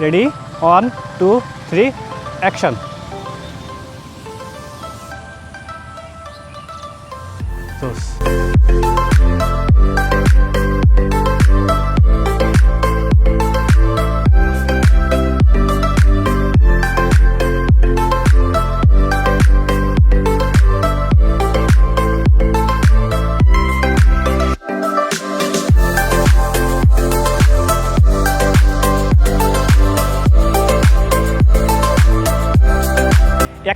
Ready one two three action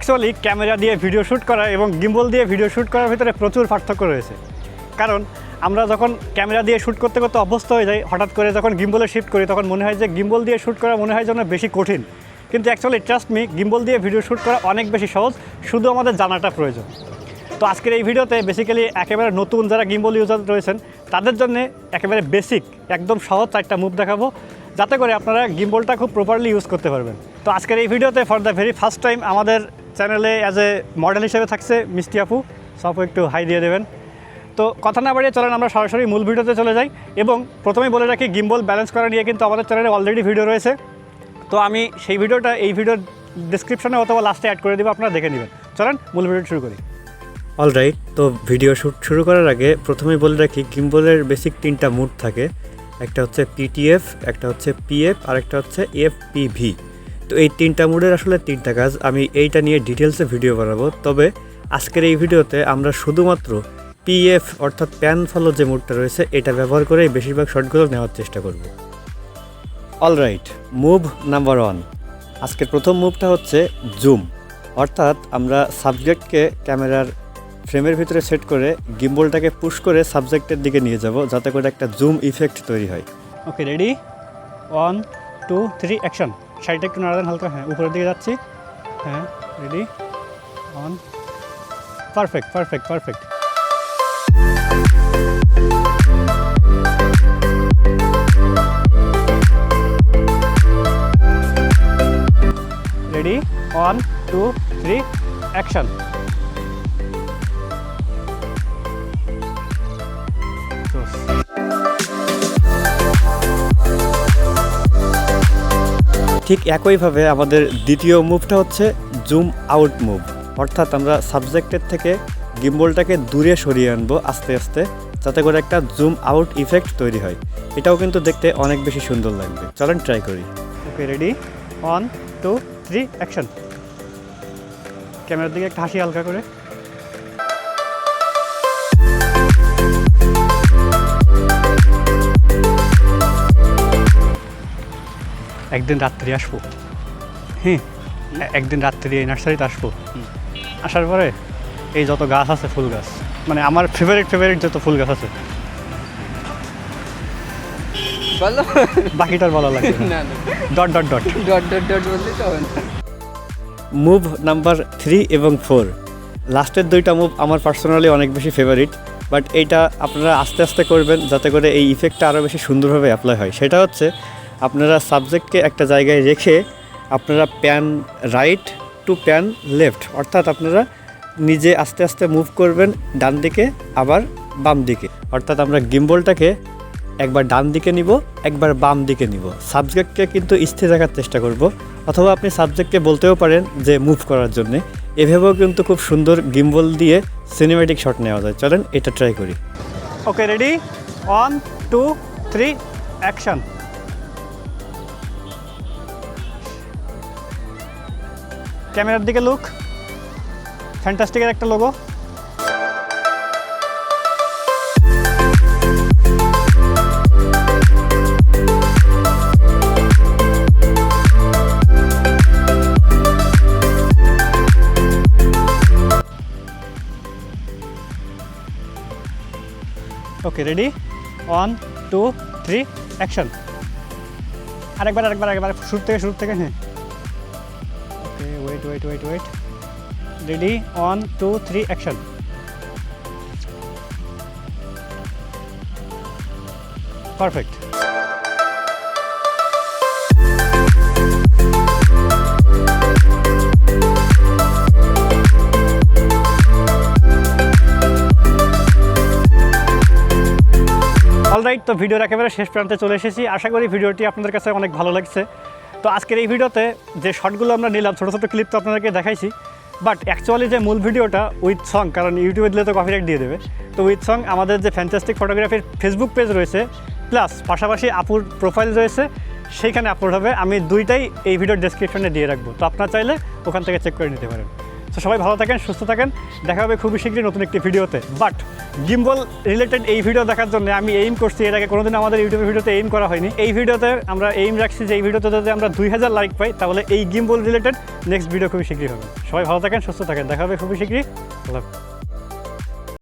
actually camera দিয়ে video shoot করা এবং গিম্বল দিয়ে ভিডিও শ্যুট করার ভিতরে প্রচুর পার্থক্য রয়েছে। কারণ আমরা যখন ক্যামেরা দিয়ে শ্যুট করতে করতে অভ্যস্ত হয়ে যাই, হঠাৎ করে যখন গিম্বলে শিফট করি, তখন মনে হয় যে গিম্বল দিয়ে শ্যুট করা মনে হয় যেন বেশি কঠিন। কিন্তু অ্যাকচুয়ালি ট্রাস্ট মি গিম্বল দিয়ে ভিডিও শ্যুট করা অনেক বেশি সহজ, শুধু আমাদের জানাটা প্রয়োজন। তো আজকের এই ভিডিওতে বেসিক্যালি একেবারে নতুন যারা গিম্বল ইউজার রয়েছেন, তাদের জন্য একেবারে বেসিক একদম সহজ চারটা মুভ দেখাবো, যাতে করে আপনারা গিম্বলটা খুব প্রপারলি ইউজ করতে পারবেন। তো আজকের এই ভিডিওতে for the very first time আমাদের চ্যানেলে অ্যাজ এ মডেল হিসেবে থাকছে মিষ্টি আপু। সব একটু হাই দিয়ে দেবেন। তো কথা না বাড়িয়ে চলেন, আমরা সরাসরি মূল ভিডিওতে চলে যাই এবং প্রথমেই বলে রাখি গিম্বল ব্যালেন্স করা নিয়ে কিন্তু আমাদের চ্যানেলে অলরেডি ভিডিও রয়েছে। তো আমি সেই ভিডিওটা, এই ভিডিওর ডিসক্রিপশনে অথবা লাস্টে অ্যাড করে দেবো, আপনারা দেখে নেবেন। চলেন, মূল ভিডিও শুরু করি। অলরাইট তো ভিডিও শ্যুট শুরু করার আগে প্রথমেই বলে রাখি গিম্বলের বেসিক তিনটা মুড থাকে। একটা হচ্ছে পিটিএফ একটা হচ্ছে পিএফ আর একটা হচ্ছে এফপিভি তো এই তিনটা মুডের আসলে তিনটা কাজ। আমি এইটা নিয়ে ডিটেলসে ভিডিও বানাবো। তবে আজকের এই ভিডিওতে আমরা শুধুমাত্র পিএফ অর্থাৎ প্যান ফলো যে মুডটা রয়েছে, এটা ব্যবহার করেই বেশিরভাগ শটগুলো নেওয়ার চেষ্টা করব। Alright, move number one. আজকের প্রথম মুভটা হচ্ছে জুম। অর্থাৎ আমরা সাবজেক্টকে ক্যামেরার ফ্রেমের ভিতরে সেট করে গিম্বলটাকে পুশ করে সাবজেক্টের দিকে নিয়ে যাব, যাতে করে একটা জুম ইফেক্ট তৈরি হয়। Okay ready one two three action সাইডটা একটু নাড়াদেন হালকা হ্যাঁ উপরের দিকে যাচ্ছি। হ্যাঁ ready on perfect perfect perfect ready one two three action ঠিক একইভাবে আমাদের দ্বিতীয় মুভটা হচ্ছে জুম আউট মুভ অর্থাৎ আমরা সাবজেক্টের থেকে গিম্বলটাকে দূরে সরিয়ে আনব আস্তে আস্তে, যাতে করে একটা জুম আউট ইফেক্ট তৈরি হয়। এটাও কিন্তু দেখতে অনেক বেশি সুন্দর লাগবে। চলেন ট্রাই করি। Okay ready one two three action ক্যামেরার দিকে একটা হাসি হালকা করে। একদিন রাত্রি আসব। হ্যাঁ একদিন রাত্রি এই নার্সারিতে আসব। আসার পরে এই যত গাছ আছে ফুল গাছ মানে আমার ফেভারিট ফেভারিট যত ফুল গাছ আছে। বলো। বাকিটার বলা লাগে না। Dot dot dot. Dot dot dot বললে তো মুভ নাম্বার থ্রি এবং ফোর। লাস্টের দুইটা মুভ আমার পার্সোনালি অনেক বেশি ফেভারিট বাট এইটা আপনারা আস্তে আস্তে করবেন যাতে করে এই ইফেক্টটা আরও বেশি সুন্দরভাবে অ্যাপ্লাই হয়। সেটা হচ্ছে আপনারা সাবজেক্টকে একটা জায়গায় রেখে আপনারা pan right to pan left অর্থাৎ আপনারা নিজে আস্তে আস্তে মুভ করবেন ডান দিকে, আবার বাম দিকে। অর্থাৎ আমরা গিম্বলটাকে একবার ডান দিকে নিব, একবার বাম দিকে নিব। সাবজেক্টকে কিন্তু স্থির রাখার চেষ্টা করব। অথবা আপনি সাবজেক্টকে বলতেও পারেন যে মুভ করার জন্য। এভাবেও কিন্তু খুব সুন্দর গিম্বল দিয়ে সিনেমেটিক শট নেওয়া যায়। চলেন এটা ট্রাই করি। Okay ready one two three action ক্যামেরার দিকে লুক ফ্যান্টাস্টিকের একটা logo okay ready one two three action আরেকবার আরেকবার আরেকবার, শুরু থেকে শুরু থেকে। হ্যাঁ okay wait wait wait wait ready one two three action perfect alright তো ভিডিওর একেবারে শেষ প্রান্তে চলে এসেছি। আশা করি ভিডিওটি আপনাদের কাছে অনেক ভালো লাগছে। তো আজকের এই ভিডিওতে যে শর্টগুলো আমরা নিলাম, ছোটো ছোটো ক্লিপ তো আপনাদেরকে দেখাইছি বাট অ্যাকচুয়ালি যে মূল ভিডিওটা উইথ সং কারণ ইউটিউবে দিলে তো কপিরাইট দিয়ে দেবে। তো উইথ সং আমাদের যে ফ্যান্টাস্টিক ফটোগ্রাফির ফেসবুক পেজ রয়েছে প্লাস পাশাপাশি আপুর প্রোফাইল রয়েছে, সেইখানে আপলোড হবে। আমি দুইটাই এই ভিডিওর ডেসক্রিপশনে দিয়ে রাখব। তো আপনার চাইলে ওখান থেকে চেক করে নিতে পারেন। তো সবাই ভালো থাকেন, সুস্থ থাকেন। দেখা হবে খুবই শীঘ্রই নতুন একটি ভিডিওতে। বাট গিম্বল রিলেটেড এই ভিডিও দেখার জন্য আমি এইম করছি, এর আগে কোনোদিন আমাদের ইউটিউবের ভিডিওতে এইম করা হয়নি। এই ভিডিওতে আমরা এইম রাখছি যে, এই ভিডিওতে যদি আমরা দুই হাজার লাইক পাই, তাহলে এই গিম্বল রিলেটেড নেক্সট ভিডিও খুবই শীঘ্রই হবে। সবাই ভালো থাকেন, সুস্থ থাকেন। দেখা হবে খুবই শীঘ্রই। আল্লাহ।